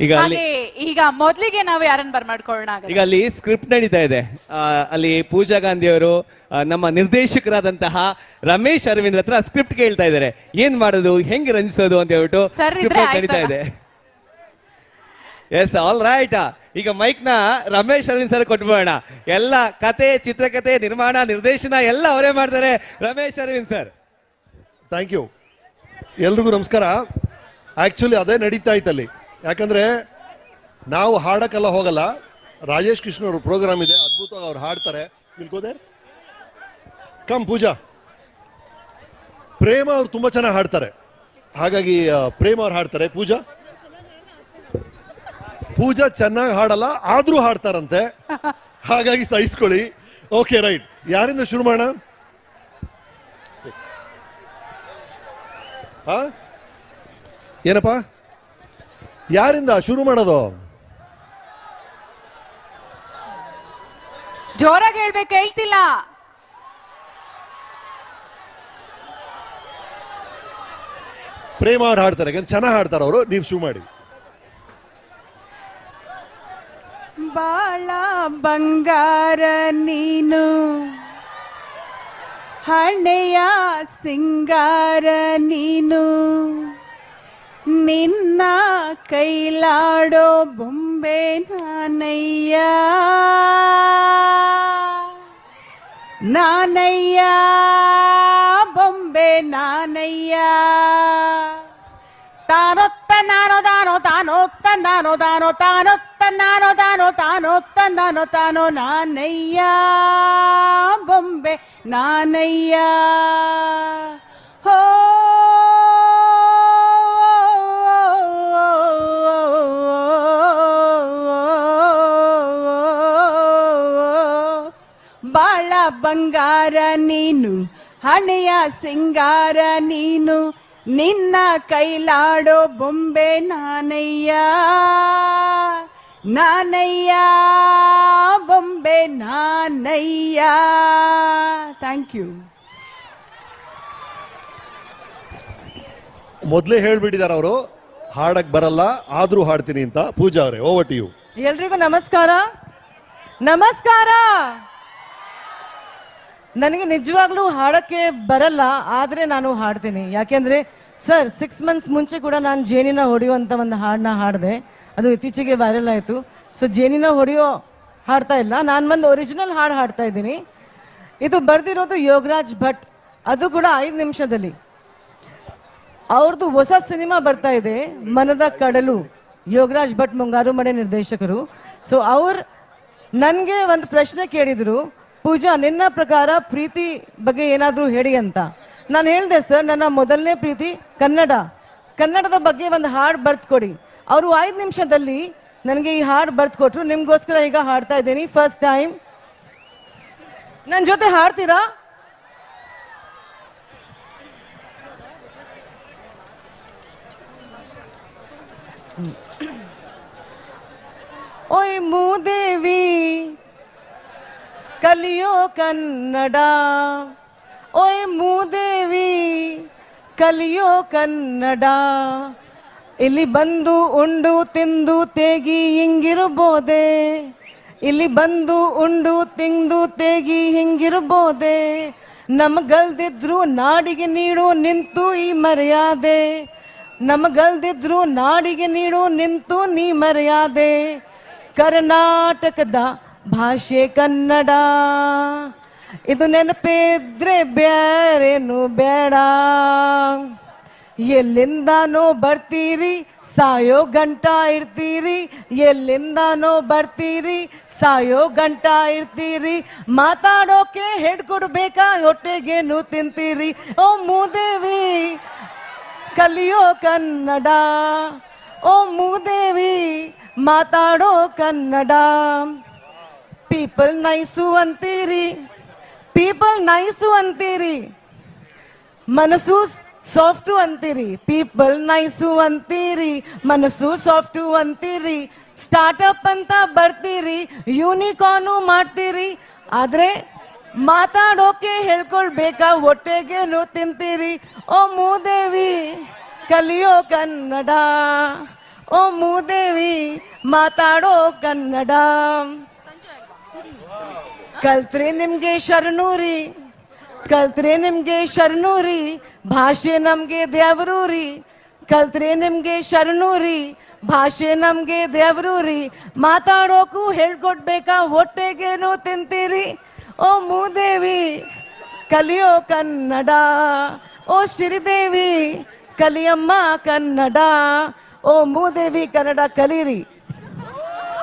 ಈಗ ಅಲ್ಲಿ ಹಾಗೆ ಈಗ ಮೊದ್ಲಿಗೆ ನಾವು ಯಾರನ್ನ ಬರ್ಮಾಡ್ಕೊಳ್ಳೋಣ ಹಾಗಾದ್ರೆ? ಈಗ ಅಲ್ಲಿ ಸ್ಕ್ರಿಪ್ಟ್ ನಡೀತಾ ಇದೆ. ಆ, ಅಲ್ಲಿ ಪೂಜಾ ಗಾಂಧಿ ಅವರು ನಮ್ಮ ನಿರ್ದೇಶಕರಾದಂತಹ ರಮೇಶ್ ಅರವಿಂದ್ ಹತ್ರ ಸ್ಕ್ರಿಪ್ಟ್ ಕೇಳ್ತಾ ಇದ್ದಾರೆ. ಏನ್ ಮಾಡೋದು ಹೆಂಗ್ ರಂಜಿಸೋದು ಅಂತ ಹೇಳ್ಬಿಟ್ಟು Sir script ಇದ್ರೆ ನಡೀತಾ ಇದೆ. ಎಸ್ ಆಲ್ ರೈಟ್ ಈಗ ಮೈಕ್ನ ರಮೇಶ್ ಅರವಿಂದ್ ಸರ್ ಕೊಟ್ಬಿಡೋಣ. ಎಲ್ಲ ಕತೆ ಚಿತ್ರಕತೆ ನಿರ್ಮಾಣ ನಿರ್ದೇಶನ ಎಲ್ಲ ಅವರೇ ಮಾಡ್ತಾರೆ. Ramesh Aravind sir thank you ಎಲ್ರಿಗೂ ನಮಸ್ಕಾರ. ಆ್ಯಕ್ಚುಲಿ ಅದೇ ನಡೀತಾ ಇತ್ತಲ್ಲಿ. ಯಾಕಂದರೆ ನಾವು ಹಾಡಕ್ಕೆಲ್ಲ ಹೋಗಲ್ಲ. ರಾಜೇಶ್ ಕೃಷ್ಣ ಅವ್ರ ಪ್ರೋಗ್ರಾಮ್ ಇದೆ, ಅದ್ಭುತವಾಗಿ ಅವ್ರು ಹಾಡ್ತಾರೆ. ನಿಲ್ಕೋದೆ ಕಮ್ ಪೂಜಾ. ಪ್ರೇಮ ಅವ್ರು ತುಂಬ ಚೆನ್ನಾಗಿ ಹಾಡ್ತಾರೆ. ಹಾಗಾಗಿ ಪ್ರೇಮ ಅವ್ರು ಹಾಡ್ತಾರೆ. ಪೂಜಾ? ಪೂಜಾ ಚೆನ್ನಾಗಿ ಹಾಡಲ್ಲ, ಆದರೂ ಹಾಡ್ತಾರಂತೆ. ಹಾಗಾಗಿ ಸಹಿಸ್ಕೊಳ್ಳಿ. ಓಕೆ ರೈಟ್ ಯಾರಿಂದ ಶುರು ಮಾಡೋಣ? ಏನಪ್ಪ? ಯಾರಿಂದ ಶುರು ಮಾಡೋದು? ಜೋರಾಗಿ ಹೇಳ್ಬೇಕು ಹೇಳ್ತಿಲ್ಲ. ಪ್ರೇಮ ಅವ್ರು ಹಾಡ್ತಾರೆ ಯಾಕಂದ್ರೆ ಚೆನ್ನಾಗಿ ಹಾಡ್ತಾರೆ ಅವರು ನೀವು ಶುರು ಮಾಡಿ. ಬಾಳ ಬಂಗಾರ ನೀನು. ಹಣೆಯ ಸಿಂಗಾರ ನೀನು. ನಿನ್ನ ಕೈಲಾಡೋ ಬೊಂಬೆ ನಾನಯ್ಯ ನಾನಯ್ಯ ಬೊಂಬೆ ನಾನಯ್ಯ ತಾನೊತ್ತ ನಾನೋ ತಾನೋ ತಾನೊತ್ತ ನಾನೋ ತಾನೋ ತಾನೊತ್ತ ನಾನೋ ತಾನೋ ತಾನೊತ್ತ ನಾನೋ ತಾನೋ ನಾನಯ್ಯ ಬೊಂಬೆ ನಾನಯ್ಯ ಹೋ ಬಂಗಾರ ನೀನು ಹಣೆಯ ಸಿಂಗಾರ ನೀನು ನಿನ್ನ ಕೈಲಾಡೋ ಬೊಂಬೆ ನಾನಯ್ಯ. ನಾನಯ್ಯ ಬೊಂಬೆ ನಾನಯ್ಯ. ಥ್ಯಾಂಕ್ ಯು ಮೊದಲೇ ಹೇಳ್ಬಿಟ್ಟಿದ್ದಾರೆ ಅವರು ಹಾಡಕ್ ಬರಲ್ಲ ಆದ್ರೂ ಹಾಡ್ತೀನಿ ಅಂತ ಪೂಜಾ ಅವರೇ ಓವರ್ ಟು ಯು ಎಲ್ರಿಗೂ ನಮಸ್ಕಾರ. ನಮಸ್ಕಾರ. ನನಗೆ ನಿಜವಾಗ್ಲೂ ಹಾಡಕ್ಕೆ ಬರಲ್ಲ, ಆದರೆ ನಾನು ಹಾಡ್ತೀನಿ. ಯಾಕೆಂದ್ರೆ, ಸರ್ ಸಿಕ್ಸ್ ಮಂತ್ಸ್ ಮುಂಚೆ ಕೂಡ ನಾನು ಜೇನಿನ ಹೊಡೆಯುವಂಥ ಒಂದು ಹಾಡನ್ನ ಹಾಡಿದೆ. ಅದು ಇತ್ತೀಚೆಗೆ ವೈರಲ್ ಆಯಿತು. ಸೊ ಜೇನಿನ ಹೊಡೆಯೋ ಹಾಡ್ತಾ ಇಲ್ಲ. ನಾನು ಒಂದು ಒರಿಜಿನಲ್ ಹಾಡು ಹಾಡ್ತಾ ಇದ್ದೀನಿ. ಇದು ಬರೆದಿರೋದು ಯೋಗರಾಜ್ ಭಟ್. ಅದು ಕೂಡ ಐದು ನಿಮಿಷದಲ್ಲಿ. ಅವ್ರದ್ದು ಹೊಸ ಸಿನಿಮಾ ಬರ್ತಾ ಇದೆ, ಮನದ ಕಡಲು. ಯೋಗರಾಜ್ ಭಟ್ ಮುಂಗಾರು ಮನೆ ನಿರ್ದೇಶಕರು. ಸೊ ಅವ್ರು ನನಗೆ ಒಂದು ಪ್ರಶ್ನೆ ಕೇಳಿದ್ರು. ಪೂಜಾ, ನಿನ್ನ ಪ್ರಕಾರ ಪ್ರೀತಿ ಬಗ್ಗೆ ಏನಾದರೂ ಹೇಳಿ ಅಂತ. ನಾನು ಹೇಳಿದೆ ಸರ್ ನನ್ನ ಮೊದಲನೇ ಪ್ರೀತಿ ಕನ್ನಡ. ಕನ್ನಡದ ಬಗ್ಗೆ ಒಂದು ಹಾಡು ಬರ್ದು ಕೊಡಿ. ಅವರು ಐದು ನಿಮಿಷದಲ್ಲಿ ನನಗೆ ಈ ಹಾಡು ಬರ್ದು ಕೊಟ್ರು. ನಿಮಗೋಸ್ಕರ ಈಗ ಹಾಡ್ತಾ ಇದ್ದೀನಿ. ಫಸ್ಟ್ ಟೈಮ್ ನನ್ನ ಜೊತೆ ಹಾಡ್ತೀರಾ? ಓಯ್ ಮೂದೇವಿ ಕಲಿಯೋ ಕನ್ನಡ. ಓಯ್ ಮೂದೇವಿ, ಕಲಿಯೋ ಕನ್ನಡ. ಇಲ್ಲಿ ಬಂದು ಉಂಡು ತಿಂದು ತೇಗಿ ಹಿಂಗಿರ್ಬೋದೆ. ಇಲ್ಲಿ ಬಂದು ಉಂಡು ತಿಂದು ತೇಗಿ ಹಿಂಗಿರ್ಬೋದೆ. ನಮಗಲ್ದಿದ್ರು ನಾಡಿಗೆ ನೀಡು ನಿಂತು ಈ ಮರ್ಯಾದೆ. ನಮಗಲ್ದಿದ್ರು ನಾಡಿಗೆ ನೀಡು ನಿಂತು ನೀ ಮರ್ಯಾದೆ. ಕರ್ನಾಟಕದ ಭಾಷೆ ಕನ್ನಡ. ಇದು ನೆನಪಿದ್ರೆ ಬ್ಯಾರೇನು ಬೇಡ. ಎಲ್ಲಿಂದನೋ ಬರ್ತೀರಿ, ಸಾಯೋ ಗಂಟ ಇರ್ತೀರಿ. ಎಲ್ಲಿಂದನೋ ಬರ್ತೀರಿ, ಸಾಯೋ ಗಂಟ ಇರ್ತೀರಿ. ಮಾತಾಡೋಕೆ ಹೆಡ್ ಕೊಡ್ಬೇಕಾ, ಹೊಟ್ಟೆಗೇನು ತಿಂತೀರಿ? ಓ ಮೂದೇವಿ, ಕಲಿಯೋ ಕನ್ನಡ. ಓ ಮೂದೇವಿ, ಮಾತಾಡೋ ಕನ್ನಡ. ಪೀಪಲ್ ನೈಸು ಅಂತೀರಿ ಪೀಪಲ್ ನೈಸು ಅಂತೀರಿ ಮನಸ್ಸು ಸಾಫ್ಟು ಅಂತೀರಿ ಪೀಪಲ್ ನೈಸು ಅಂತೀರಿ ಮನಸ್ಸು ಸಾಫ್ಟು ಅಂತೀರಿ ಸ್ಟಾರ್ಟಪ್ ಅಂತ ಬರ್ತೀರಿ ಯೂನಿಕಾರ್ನು ಮಾಡ್ತೀರಿ ಆದ್ರೆ ಮಾತಾಡೋಕೆ ಹೇಳ್ಕೊಳ್ಬೇಕಾ ಹೊಟ್ಟೆಗೇನು ತಿಂತೀರಿ ಓ ಮೂದೇವಿ ಕಲಿಯೋ ಕನ್ನಡ ಓ ಮೂದೇವಿ ಮಾತಾಡೋ ಕನ್ನಡ ಕಲ್ತ್ರೆ ನಿಮ್ಗೆ ಶರಣೂರಿ, ಕಲ್ತ್ರೆ ನಿಮ್ಗೆ ಶರಣೂರಿ, ಭಾಷೆ ನಮ್ಗೆ ದೇವರೂರಿ. ಕಲ್ತ್ರೆ ನಿಮ್ಗೆ ಶರಣೂರಿ, ಭಾಷೆ ನಮ್ಗೆ ದೇವರೂರಿ. ಮಾತಾಡೋಕು ಹೇಳ್ಕೊಡ್ಬೇಕಾ, ಹೊಟ್ಟೆಗೇನು ತಿಂತೀರಿ? ಓ ಮೂದೇವಿ, ಕಲಿಯೋ ಕನ್ನಡ. ಓ ಶ್ರೀದೇವಿ, ಕಲಿಯಮ್ಮ ಕನ್ನಡ. ಓ ಮೂದೇವಿ, ಕನ್ನಡ ಕಲೀರಿ.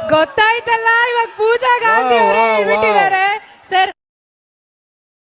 ಗೊತ್ತಾಯ್ತಲ್ಲ ಇವಾಗ ಪೂಜಾ ಗಾಂಧಿ ಅವರೇ ಸರ್